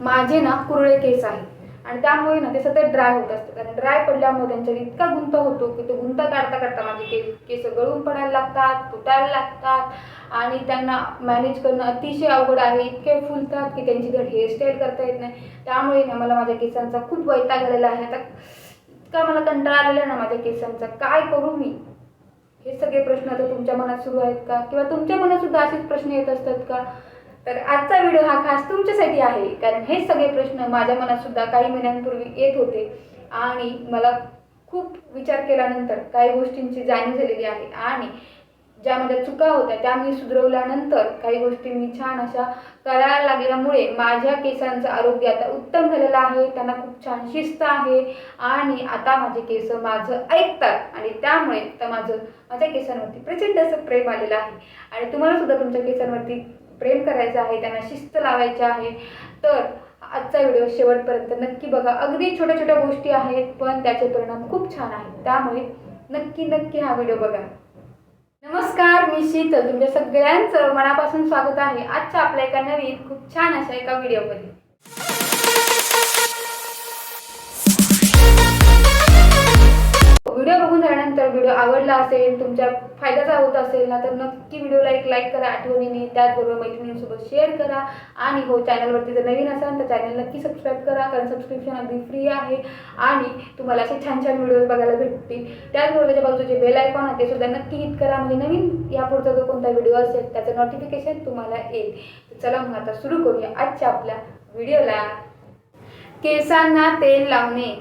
माझे ना कुरळे केस आहे आणि त्यामुळे ना ते सतत ड्राय होत असतात. आणि ड्राय पडल्यामुळे त्यांच्यात इतका गुंत होतो की तो गुंत काढता काढता माझे केस केस गळून पडायला लागतात तुटायला लागतात. आणि त्यांना मॅनेज करणं अतिशय अवघड आहे. इतके फुलतात की त्यांची धड हेअरस्टाईल करता येत नाही. त्यामुळे ना मला माझ्या केसांचा खूप वैताग आलेला आहे. आता इतका मला कंटाळा आलेला ना माझ्या केसांचा. काय करू मी? हे सगळे प्रश्न आता तुमच्या मनात सुरू आहेत का? किंवा तुमच्या मनात सुद्धा असेच प्रश्न येत असतात का? तर आजचा व्हिडिओ हा खास तुमच्यासाठी आहे. कारण हे सगळे प्रश्न माझ्या मनात सुद्धा काही महिन्यांपूर्वी येत होते. आणि मला खूप विचार केल्यानंतर काही गोष्टींची जाणीव झालेली आहे. आणि ज्या माझ्या चुका होत्या त्या मी सुधरवल्यानंतर काही गोष्टी मी छान अशा करायला लागल्यामुळे माझ्या केसांचं आरोग्य आता उत्तम झालेलं आहे. त्यांना खूप छान शिस्त आहे. आणि आता माझे केस माझं ऐकतात. आणि त्यामुळे तर माझं माझ्या केसांवरती प्रचंड असं प्रेम आलेलं आहे. आणि तुम्हाला सुद्धा तुमच्या केसांवरती प्रेम करायचं आहे त्यांना शिस्त लावायची आहे. तर आजचा व्हिडिओ शेवटपर्यंत नक्की बघा. अगदी छोट्या छोट्या गोष्टी आहेत पण त्याचे परिणाम खूप छान आहेत. त्यामुळे नक्की नक्की हा व्हिडिओ बघा. नमस्कार मी शीतल. तुमच्या सगळ्यांचं मनापासून स्वागत आहे. आजच्या आपल्या एका नवीन खूप छान अशा एका व्हिडिओमध्ये. व्हिडिओ बघून झाल्यानंतर व्हिडिओ आवडला असेल तुमच्या फायद्याचा होत असेल ना तर नक्की व्हिडिओला एक लाईक करा आठवणीने त्याचबरोबर मैत्रिणींसोबत शेअर करा. आणि हो चॅनलवरती जर नवीन असाल तर चॅनल नक्की सबस्क्राईब करा कारण सबस्क्रिप्शन अगदी फ्री आहे. आणि तुम्हाला असे छान छान व्हिडिओज बघायला भेटतील. त्याचबरोबर त्याच्या बाजूचं जे बेल आयकॉन आहे ते सुद्धा नक्की हिट करा. म्हणजे नवीन यापुढचा जो कोणता व्हिडिओ असेल त्याचं नोटिफिकेशन तुम्हाला येईल. चला मग आता सुरू करूया आजच्या आपल्या व्हिडिओला केसांना तेल लावणे.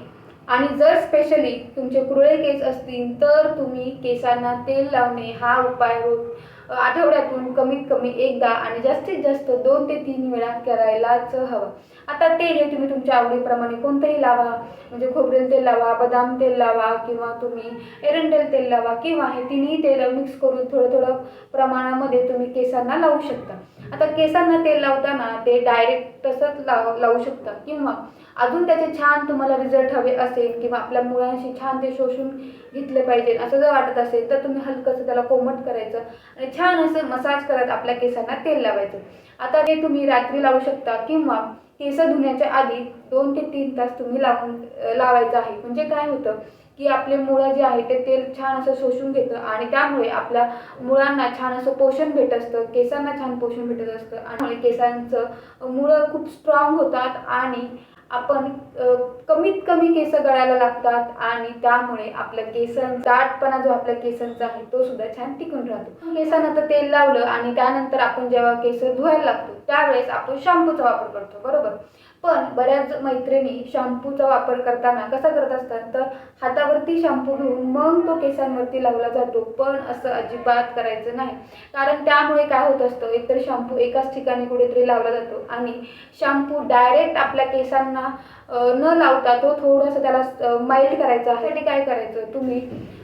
आणि जर स्पेशली तुमचे कुरळे केस असतील तर तुम्ही केसांना तेल लावणे हा उपाय हो- आठवड्यातून कमीत कमी एकदा आणि जास्तीत जास्त दोन ते तीन वेळा करायलाच हवं. आता तेल हे तुम्ही तुमच्या आवडीप्रमाणे कोणतंही लावा. म्हणजे खोबरेल तेल लावा बदाम तेल लावा किंवा तुम्ही एरंडेल तेल लावा किंवा हे तिन्ही तेल मिक्स करून थोडं थोडं प्रमाणामध्ये तुम्ही केसांना लावू शकता. आता केसांना तेल लावताना ते डायरेक्ट तसंच लाव लावू शकता किंवा अजून त्याचे छान तुम्हाला रिझल्ट हवे असेल किंवा आपल्या मुळांशी छान ते शोषून घेतले पाहिजे असं जर वाटत असेल तर तुम्ही हलकंसं त्याला कोमट करायचं आणि छान असं मसाज करत आपल्या केसांना तेल लावायचं. आता ते तुम्ही रात्री लावू शकता किंवा केस धुण्याच्या आधी दोन ते तीन तास तुम्ही लावून लावायचं आहे. म्हणजे काय होतं की आपले मुळं जे आहे ते तेल छान असं शोषून घेतं आणि त्यामुळे आपल्या मुळांना छान असं पोषण भेटत असतं केसांना छान पोषण भेटत असतं. आणि केसांचं मुळं खूप स्ट्रॉंग होतात आणि आपण कमीत कमी केस गळायला लागतात आणि त्यामुळे आपल्या केसां दाटपणा जो आपल्या केसांचा आहे तो सुद्धा छान टिकून राहतो. केसांना तेल लावलं आणि त्यानंतर आपण जेव्हा केस धुवायला लागतो त्यावेळेस आपण शॅम्पूचा वापर करतो बरोबर? पण बऱ्याच मैत्रिणी शॅम्पूचा वापर करताना कसा करत असतात? तर हातावरती शॅम्पू घेऊन मग तो केसांवरती लावला जातो. पण असं अजिबात करायचं नाही. कारण त्यामुळे काय होत असतं? एकतर शॅम्पू एकाच ठिकाणी कुठेतरी लावला जातो. आणि शॅम्पू डायरेक्ट आपल्या केसांना न लावता तो थोडंसं त्याला माइल्ड करायचा आहे. त्यासाठी काय करायचं? तुम्ही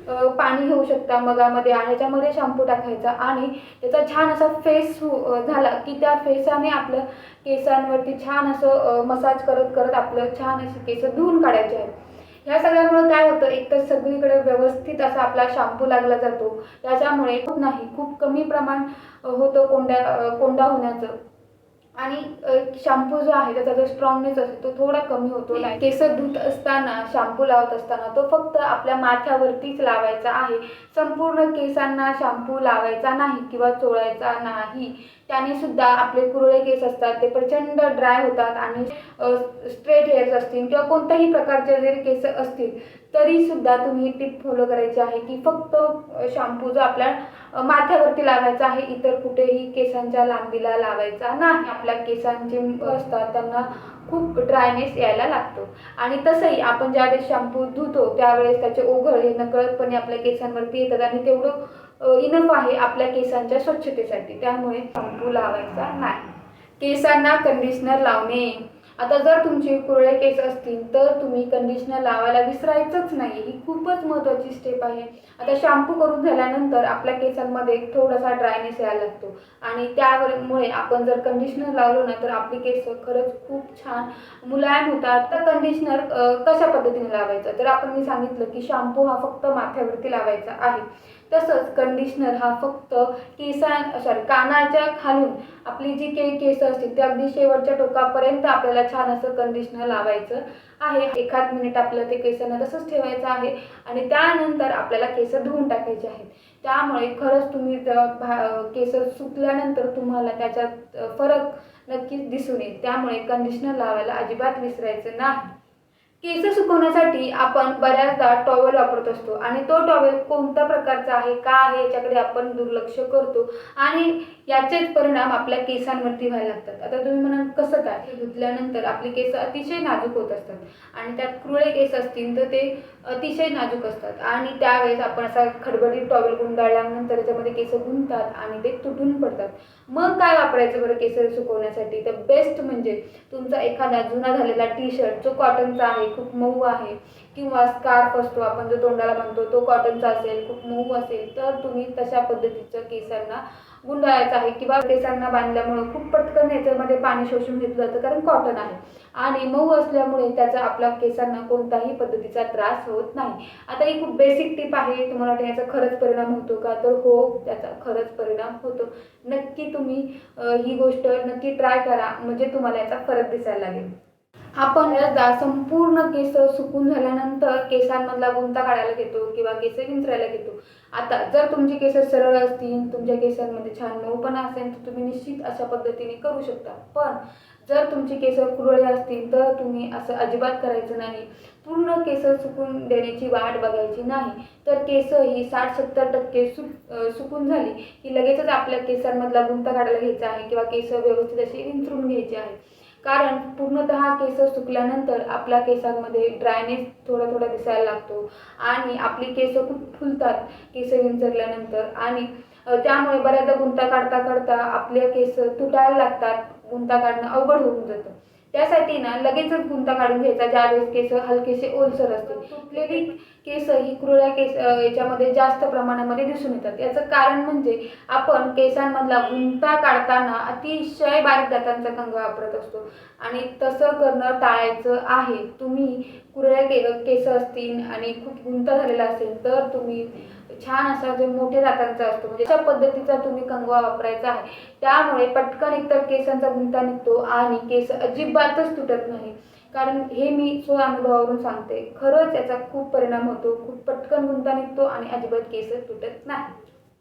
पाणी घेऊ शकता मगामध्ये आणि ह्याच्यामध्ये शॅम्पू टाकायचा आणि त्याचा छान असा फेस झाला की त्या फेसाने आपलं केसांवरती छान असं मसाज करत करत आपलं छान असे केस धुवून काढायचे आहेत. ह्या सगळ्यामुळे काय होतं एक तर सगळीकडे व्यवस्थित असा आपला शॅम्पू लागला जातो. त्याच्यामुळे खूप नाही खूप कमी प्रमाण होतं कोंड्या कोंडा होण्याचं. आणि शॅम्पू जो आहे त्याचा जो स्ट्रॉंगनेस असतो तो थोडा कमी होतो. केस धुत असताना शॅम्पू लावत असताना तो फक्त आपल्या माथ्यावरतीच लावायचा आहे. संपूर्ण केसांना शॅम्पू लावायचा नाही किंवा चोळायचा नाही. त्याने सुद्धा आपले कुरळे केस असतात ते प्रचंड ड्राय होतात आणि स्ट्रेट हेअर्स असतील किंवा कोणत्याही प्रकारचे जरी केस असतील तरी सुद्धा तुम्ही टिप फॉलो करायची आहे की फक्त शॅम्पू जो आपल्या माथ्यावरती लावायचा आहे इतर कुठेही केसांच्या लांबीला लावायचा नाही. आपल्या केसांचे असतात त्यांना खूप ड्रायनेस यायला लागतो. आणि तसंही आपण ज्यावेळेस शॅम्पू धुतो त्यावेळेस त्याचे ओघळ हे नकळतपणे आपल्या केसांवरती येतात आणि तेवढं इनफ आहे आपल्या केसांच्या स्वच्छतेसाठी. त्यामुळे शॅम्पू लावायचा नाही. केसांना कंडिशनर लावणे आता जर तुमचे कुरळे केस असतील तर तुम्ही कंडिशनर लावायला विसरायचंच नाही ही खूपच महत्त्वाची स्टेप आहे. आता शॅम्पू करून झाल्यानंतर आपल्या केसांमध्ये थोडासा ड्रायनेस यायला लागतो. आणि त्यामुळे आपण जर कंडिशनर लावलो ना तर आपली केस खरंच खूप छान मुलायम होतात. तर कंडिशनर कशा पद्धतीने लावायचं? तर आपण मी सांगितलं की शॅम्पू हा फक्त माथ्यावरती लावायचा आहे. तसंच कंडिशनर हा फक्त केसा सॉरी कानाच्या खालून आपली जी काही केस असतील ते अगदी शेवटच्या टोकापर्यंत आपल्याला छान असं कंडिशनर लावायचं आहे. एखाद मिनिट आपल्याला ते केसांना तसंच ठेवायचं आहे आणि त्यानंतर आपल्याला केस धुवून टाकायचे आहेत. त्यामुळे खरंच तुम्ही भा केस सुकल्यानंतर तुम्हाला त्याच्यात फरक नक्कीच दिसून येईल. त्यामुळे कंडिशनर लावायला अजिबात विसरायचं नाही. केस सुकवण्यासाठी आपण बऱ्याचदा टॉवेल वापरत असतो. आणि तो टॉवेल कोणत्या प्रकारचा आहे का आहे याच्याकडे आपण दुर्लक्ष करतो. आणि याचेच परिणाम आपल्या केसांवरती व्हायला लागतात. आता तुम्ही म्हणाल कसं काय? हे धुतल्यानंतर आपली केस अतिशय नाजूक होत असतात. आणि त्यात क्रुळे केस असतील तर ते अतिशय नाजूक असतात. आणि त्यावेळेस आपण असा खडबडीत टॉवेल गुंडाळल्यानंतर त्याच्यामध्ये केस गुंतात आणि ते तुटून पडतात. मग काय वापरायचं बरं केस सुकवण्यासाठी? तर बेस्ट म्हणजे तुमचा एखादा जुना झालेला टी शर्ट जो कॉटनचा आहे खूप मऊ आहे. किंवा स्कार्फ असतो आपण जो तोंडाला म्हणतो तो कॉटनचा असेल खूप मऊ असेल तर तुम्ही तशा पद्धतीचं केसांना गुंडाळायचं आहे. किंवा केसांना बांधल्यामुळं खूप पटकन याच्यामध्ये पाणी शोषून घेतलं जातं कारण कॉटन आहे. आणि मऊ असल्यामुळे त्याचा आपल्या केसांना कोणताही पद्धतीचा त्रास होत नाही. आता ही खूप बेसिक टिप आहे तुम्हाला वाटतं याचा खरंच परिणाम होतो का? तर हो त्याचा खरंच परिणाम होतो. नक्की तुम्ही ही गोष्ट नक्की ट्राय करा. म्हणजे तुम्हाला याचा फरक दिसायला लागेल. आपण याचा संपूर्ण केस सुकून झाल्यानंतर केसांमधला गुंता काढायला घेतो किंवा केस विंचरायला घेतो. आता जर तुमचे केस सरळ असतील तुमच्या केसांमध्ये छान मऊपणा असेल तर तुम्ही निश्चित अशा पद्धतीने करू शकता. पण जर तुमचे केस कुरळे असतील तर तुम्ही असं अजिबात करायचं नाही. पूर्ण केस सुकून देण्याची वाट बघायची नाही. तर केस ही साठ सत्तर टक्के सु सुकून झाली की लगेचच आपल्या केसांमधला गुंता काढायला घ्यायचा आहे किंवा केस व्यवस्थित असे विंचरून घ्यायचे आहे. कारण पूर्णतः केस सुकल्यानंतर आपल्या केसांमध्ये ड्रायनेस थोडा थोडा दिसायला लागतो. आणि आपली केस खूप फुलतात केस विंचरल्यानंतर. आणि त्यामुळे बऱ्याचदा गुंता काढता काढता आपले केस तुटायला लागतात. गुंता काढणं अवघड होऊन जातं. त्यासाठी ना लगेचच गुंता काढून घ्यायचा ज्यावेळेस केस हलकेसे ओलसर असतील. तुटलेली केस ही कुरळ्या केस याच्यामध्ये जास्त प्रमाणामध्ये दिसून येतात. याचं कारण म्हणजे आपण केसांमधला गुंता काढताना अतिशय बारीक दातांचा कंग वापरत असतो. आणि तसं करणं टाळायचं आहे. तुम्ही कुरळ्या के केस असतील आणि खूप गुंता झालेला असेल तर तुम्ही छान असा जो मोठ्या दातांचा असतो म्हणजे अशा पद्धतीचा तुम्ही कंगवा वापरायचा आहे. त्यामुळे पटकन एकतर केसांचा गुंता निघतो आणि केस अजिबातच तुटत नाही. कारण हे मी स्व अनुभवावरून सांगते खरंच याचा खूप परिणाम होतो खूप पटकन गुंता निघतो आणि अजिबात केस तुटत नाही.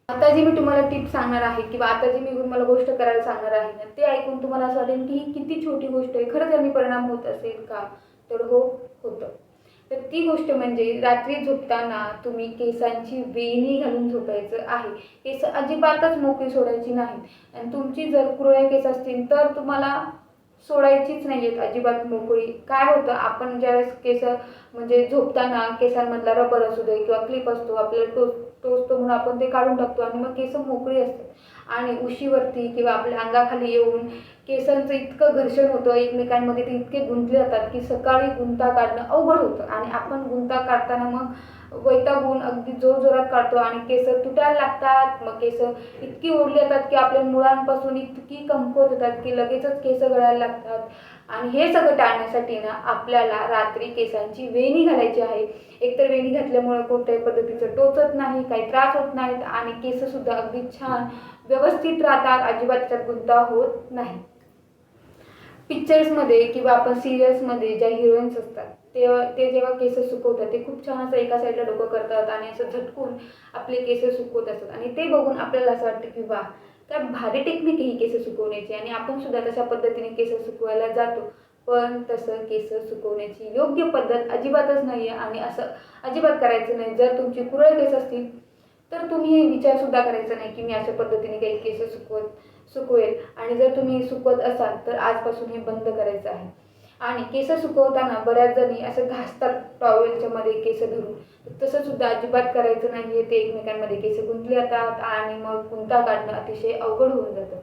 आता जी मी तुम्हाला टिप सांगणार आहे किंवा आता जी मी तुम्हाला गोष्ट करायला सांगणार आहे ना ते ऐकून तुम्हाला असं वाटेल की ही किती छोटी गोष्ट आहे खरंच याने परिणाम होत असेल का? तर हो होतं. तर ती गोष्ट म्हणजे रात्री झोपताना तुम्ही केसांची वेणी घालून झोपायचं आहे. केस अजिबातच मोकळी सोडायची नाहीत. आणि तुमची जर कुरळे केस असतील तर तुम्हाला सोडायचीच नाही आहेत अजिबात मोकळी. काय होतं आपण ज्यावेळेस केस म्हणजे झोपताना केसांमधला रबर असू दे किंवा क्लिप असतो आपल्याला टोच टोचतो म्हणून आपण ते काढून टाकतो आणि मग केस मोकळी असतात. आणि उशीवरती किंवा आपल्या अंगाखाली येऊन केसांचं इतकं घर्षण होतं एकमेकांमध्ये ते इतके गुंतले जातात की सकाळी गुंता काढणं अवघड होतं. आणि आपण गुंता काढताना मग वैतागून अगदी जोर जोरात काढतो आणि केस तुटायला लागतात. मग केस इतकी ओढली जातात की आपल्या मुळांपासून इतकी कमकुवत होतात की लगेचच केस गळायला लागतात. आणि हे सगळं टाळण्यासाठी ना आपल्याला रात्री केसांची वेणी घालायची आहे. एकतर वेणी घातल्यामुळे कोणत्याही पद्धतीचं टोचत नाही काही त्रास होत नाहीत आणि केससुद्धा अगदी छान व्यवस्थित राहतात. अजिबात त्यात गुंता होत नाही. पिक्चर्समध्ये किंवा आपण सिरियल्समध्ये ज्या हिरोईन्स असतात तेव्हा ते जेव्हा केस सुकवतात ते खूप छान असं एका साईडला डोकं करतात आणि असं झटकून आपले केस सुकवत असतात. आणि ते बघून आपल्याला असं वाटतं की वा काय भारी टेक्निक ही केस सुकवण्याची आणि आपण सुद्धा तशा पद्धतीने केस सुकवायला जातो. पण तसं केस सुकवण्याची योग्य पद्धत अजिबातच नाही आहे आणि असं अजिबात करायचं नाही. जर तुमची कुरळ केस असतील तर तुम्ही हे विचारसुद्धा करायचा नाही की मी अशा पद्धतीने काही केस सुकवत सुकवेल. आणि जर तुम्ही सुकवत असाल तर आजपासून हे बंद करायचं आहे. आणि केस सुकवताना बऱ्याच जणी असं घासतात टॉवेलच्या मध्ये केस धरून. तसं सुद्धा अजिबात करायचं नाही ते एकमेकांमध्ये केस गुंतले जातात आणि मग गुंता काढणं अतिशय अवघड होऊन जातं.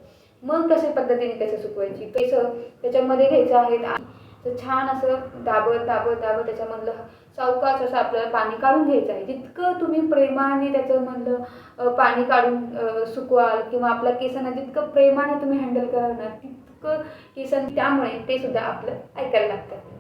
मग कशा पद्धतीने केस सुकवायची? केस त्याच्यामध्ये घ्यायचं आहेत आणि छान असं दाबत दाबत दाबत त्याच्यामधलं सावकाश असं आपल्याला पाणी काढून घ्यायचं आहे. जितकं तुम्ही प्रेमाने त्याच्यामधलं पाणी काढून सुकवाल किंवा आपल्या केसांना जितकं प्रेमाने तुम्ही हँडल कराल ना तितकं केसां त्यामुळे ते सुद्धा आपलं ऐकायला लागतं.